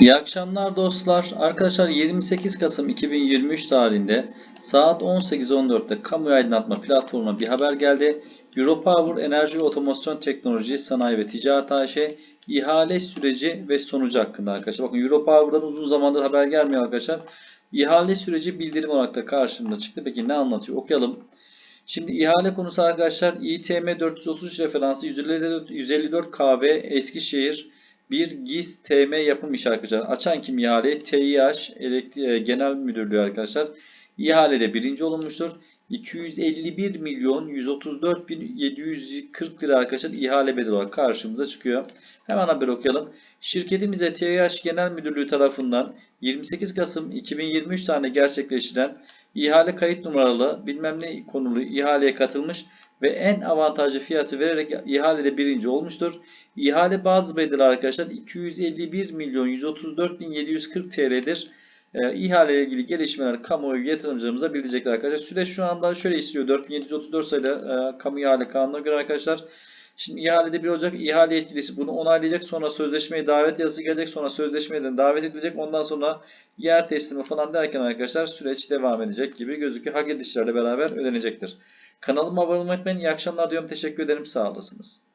İyi akşamlar dostlar. Arkadaşlar 28 Kasım 2023 tarihinde saat 18.14'te kamu aydınlatma platformuna bir haber geldi. Europower Enerji ve Otomasyon Teknoloji Sanayi ve Ticaret AŞ ihale süreci ve sonucu hakkında arkadaşlar. Bakın Europower'dan uzun zamandır haber gelmiyor arkadaşlar. İhale süreci bildirim olarak da karşımıza çıktı. Peki ne anlatıyor? Okuyalım. Şimdi ihale konusu arkadaşlar İTM 433 referansı 154, 154 KB Eskişehir bir GİS TM yapım işi arkadaşlar. Açan kim ihale? TİH Elektri- e, Genel Müdürlüğü arkadaşlar. İhalede birinci olunmuştur. 251 milyon 134 bin 740 lira arkadaşlar ihale bedeli olarak karşımıza çıkıyor. Hemen haber okuyalım. Şirketimize TİH Genel Müdürlüğü tarafından 28 Kasım 2023 tarihinde gerçekleştirilen ihale kayıt numaralı bilmem ne konulu ihaleye katılmış ve en avantajlı fiyatı vererek ihalede birinci olmuştur. İhale bazı bedeli arkadaşlar 251 milyon 134 bin 740 TL'dir. Ee, ihale ile ilgili gelişmeler kamuoyu yatırımcılarımıza bildirecekler arkadaşlar. Süreç şu anda şöyle istiyor. 4734 sayılı e, kamu ihale kanununa göre arkadaşlar. Şimdi ihalede bir olacak. İhale yetkilisi bunu onaylayacak. Sonra sözleşmeye davet yazısı gelecek. Sonra sözleşmeden davet edilecek. Ondan sonra yer teslimi falan derken arkadaşlar süreç devam edecek gibi gözüküyor. Hak edişlerle beraber ödenecektir. Kanalıma abone olmayı unutmayın. İyi akşamlar diyorum. Teşekkür ederim. Sağ olasınız.